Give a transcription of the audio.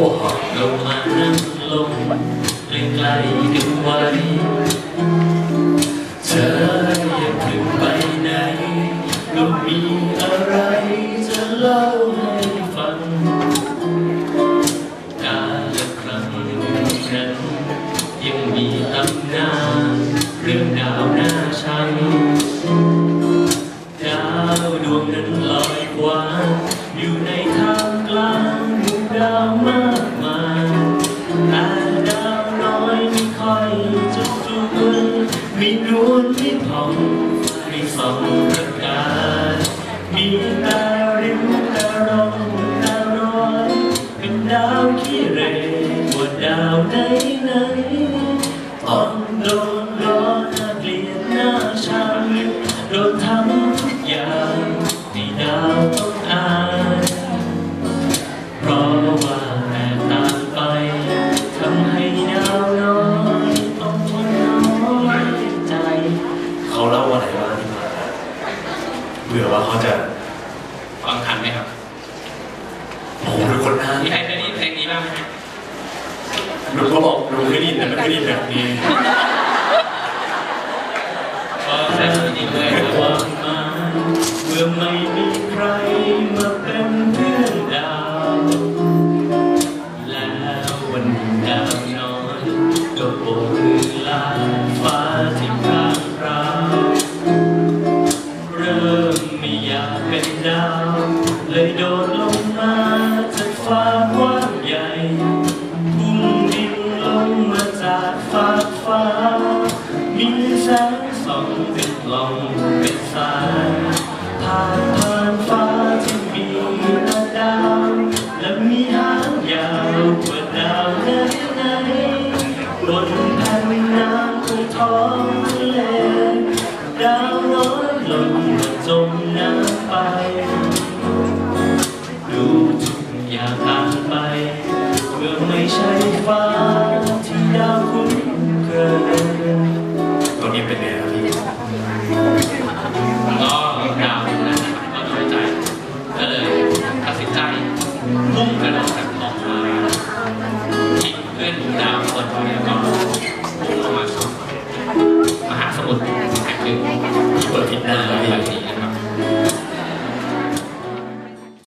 ลงมานั่งลงไกลๆกันไว้เธออย่าเพิ่งไปไหน ก็มีอะไรจะเล่าให้ฟัง การละครั้งนั้นยังมีตำนานเรื่องดาวหน้าชังดาวดวงนั้นลอยกว้าอยู่ในทางกลางดวงดาวมา มีผ่องมีสองประการมีตาริ้วตาร้องตาร้อยเป็นดาวขี้เรกว่าดาวไหนไหนอ่อนโดนร้อนน่าเกลียดหน้าชังโดนทำทุกอย่างที่ดาวต้องอาย เบื่อว่าเขาจะฟังทันไหมครับโอ้โหเป็นคนหน้ามีใครเคยได้ยินเพลงนี้บ้างไหมฮะลุงก็บอกลุงเคยได้ยินแต่ไม่เคยได้ยินแบบนี้ก็แสดงดีเลยระวังมาเมื่อไม่มีใครมาเป็นเพื่อนดาวแล้ววันหนึ่งดาวน้อยก็โบกมือลาฟ้าที่ เป็นกล่องเป็นสาผ่านผ่านฟ้าที่มีแต่ดาวและมีหางยาวกว่าดาวไหนไหนๆบนแผ่นน้ำของท้องทะเลดาวน้อยหล่นมาจมน้ำไป ดูทุกอย่างต่างไปเมื่อไม่ใช่ฟ้า พุ่งลงมา